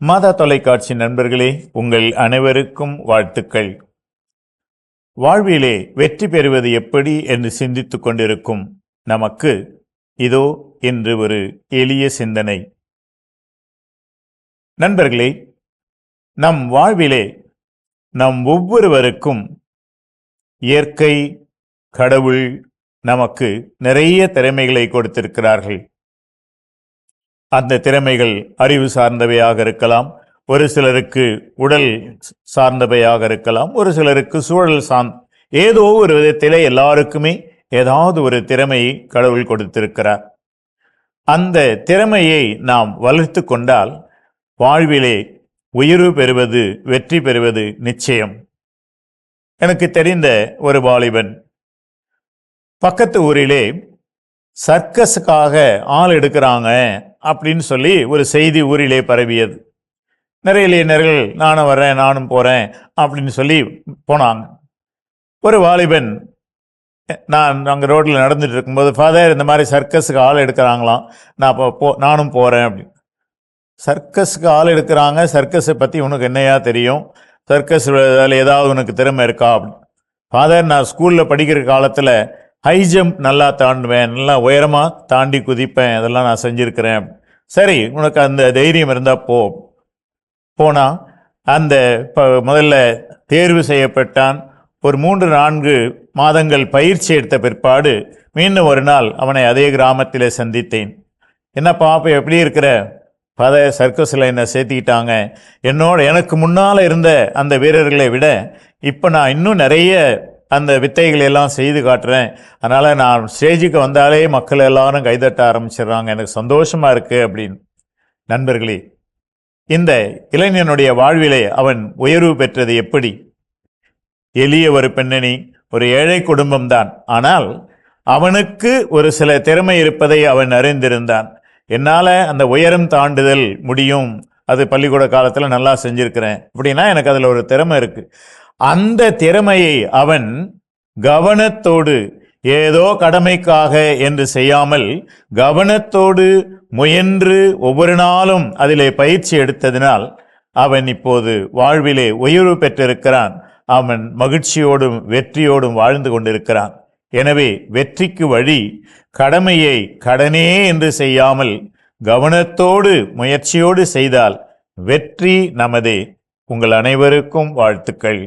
மாதா தொலைக்காட்சி நண்பர்களே உங்கள் அனைவருக்கும் வாழ்த்துக்கள். வாழ்விலே வெற்றி பெறுவது எப்படி என்று சிந்தித்துக் கொண்டிருக்கும் நமக்கு இதோ இன்று ஒரு எளிய சிந்தனை. நண்பர்களே நம் வாழ்விலே நம் ஒவ்வொருவருக்கும் இயற்கை கடவுள் நமக்கு நிறைய திறமைகளை கொடுத்திருக்கிறார்கள். அந்த திறமைகள் அறிவு சார்ந்தவையாக இருக்கலாம். ஒரு சிலருக்கு உடல் சார்ந்தவையாக இருக்கலாம். ஒரு சிலருக்கு சூழல் சார்ந்த ஏதோ ஒரு விதத்திலே எல்லாருக்குமே ஏதாவது ஒரு திறமையை கடவுள் கொடுத்திருக்கிறார். அந்த திறமையை நாம் வளர்த்து கொண்டால் வாழ்விலே உயர்வு பெறுவது வெற்றி பெறுவது நிச்சயம். எனக்கு தெரிந்த ஒரு வாலிபன் பக்கத்து ஊரிலே சர்க்கஸுக்காக ஆள் எடுக்கிறாங்க. அப்படின்னு சொல்லி ஒரு செய்தி ஊரிலே பரவியது. நிறைய இளைஞர்கள் நானும் வரேன் நானும் போகிறேன் அப்படின்னு சொல்லி போனாங்க. ஒரு வாலிபன் நான் அங்கே ரோட்டில் நடந்துட்டு இருக்கும்போது ஃபாதர் இந்த மாதிரி சர்க்கஸுக்கு ஆள் எடுக்கிறாங்களாம். நான் இப்போ போ நானும் போகிறேன் அப்படின்னு. சர்க்கஸுக்கு ஆள் எடுக்கிறாங்க. சர்க்கஸை பற்றி உனக்கு என்னையா தெரியும்? சர்க்கஸ் அதில் ஏதாவது உனக்கு திறமை இருக்கா? அப்படின்னு. ஃபாதர் நான் ஸ்கூலில் படிக்கிற காலத்தில் ஹை ஜம்ப் நல்லா தாண்டுவேன் நல்லா உயரமாக தாண்டி குதிப்பேன் அதெல்லாம் நான் செஞ்சுருக்கிறேன். சரி உனக்கு அந்த தைரியம் இருந்தால் போ. போனால் அந்த இப்போ முதல்ல தேர்வு செய்யப்பட்டான். ஒரு மூன்று நான்கு மாதங்கள் பயிற்சி எடுத்த பிற்பாடு மீண்டும் ஒரு நாள் அவனை அதே கிராமத்தில் சந்தித்தேன். என்னப்பா அப்போ எப்படி இருக்கிற? பத சர்க்கஸில் என்னை சேர்த்திக்கிட்டாங்க. என்னோட எனக்கு முன்னால் இருந்த அந்த வீரர்களை விட இப்போ நான் இன்னும் நிறைய அந்த வித்தைகளை எல்லாம் செய்து காட்டுறேன். அதனால் நான் ஸ்டேஜுக்கு வந்தாலே மக்கள் எல்லாரும் கைதட்ட ஆரம்பிச்சிடுறாங்க. எனக்கு சந்தோஷமாக இருக்குது அப்படின்னு. நண்பர்களே இந்த இளைஞனுடைய வாழ்விலே அவன் உயர்வு பெற்றது எப்படி? எளிய ஒரு பெண்ணணி ஒரு ஏழை குடும்பம்தான். ஆனால் அவனுக்கு ஒரு சில திறமை இருப்பதை அவன் அறிந்திருந்தான். என்னால் அந்த உயரம் தாண்டுதல் முடியும். அது பள்ளிக்கூட காலத்தில் நல்லா செஞ்சுருக்கிறேன். அப்படின்னா எனக்கு அதில் ஒரு திறமை இருக்குது அந்த திறமையை அவன் கவனத்தோடு ஏதோ கடமைக்காக என்று செய்யாமல் கவனத்தோடு முயன்று ஒவ்வொரு நாளும் அதிலே பயிற்சி எடுத்ததினால் அவன் இப்போது வாழ்விலே உயர்வு பெற்றிருக்கிறான். அவன் மகிழ்ச்சியோடும் வெற்றியோடும் வாழ்ந்து கொண்டிருக்கிறான். எனவே வெற்றிக்கு வழி கடமையை கடனே என்று செய்யாமல் கவனத்தோடு முயற்சியோடு செய்தால் வெற்றி நமதே. உங்கள் அனைவருக்கும் வாழ்த்துக்கள்.